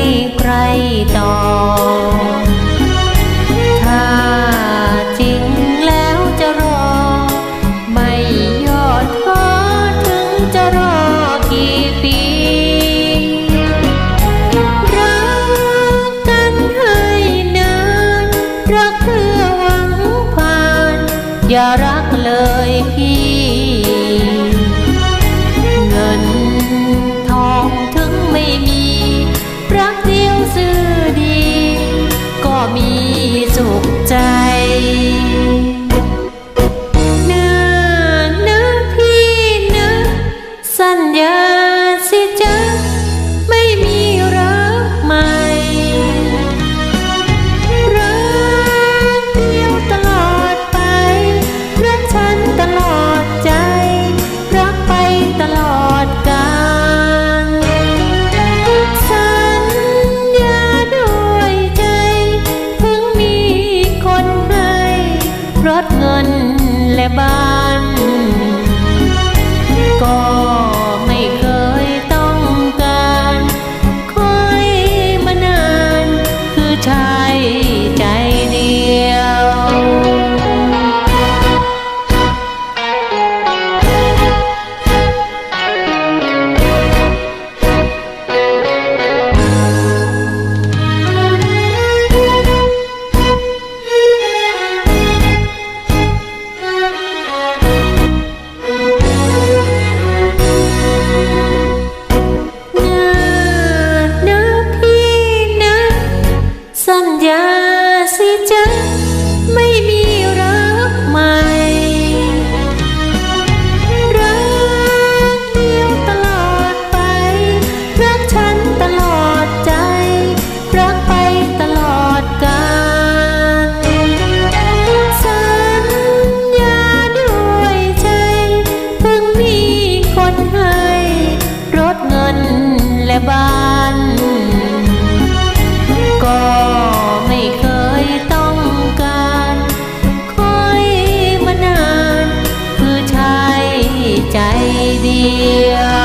ให้ใครต่อ ถ้าจริงแล้วจะรอ ไม่ยอดท้อถึงจะรอกี่ปี รักกันให้นาน รักเพื่อหวังผ่าน อย่ารักเลยพี่ สัญญาสิจ๊ะไม่มีรักใหม่ รักเดียวตลอดไป รักฉันตลอดใจ รักไปตลอดกาลสัญญาด้วยใจถึงมีคนให้รถเงินและบ้าน บ้าน ก็ไม่เคยต้องการคอยมานาน คือชาใจเดียว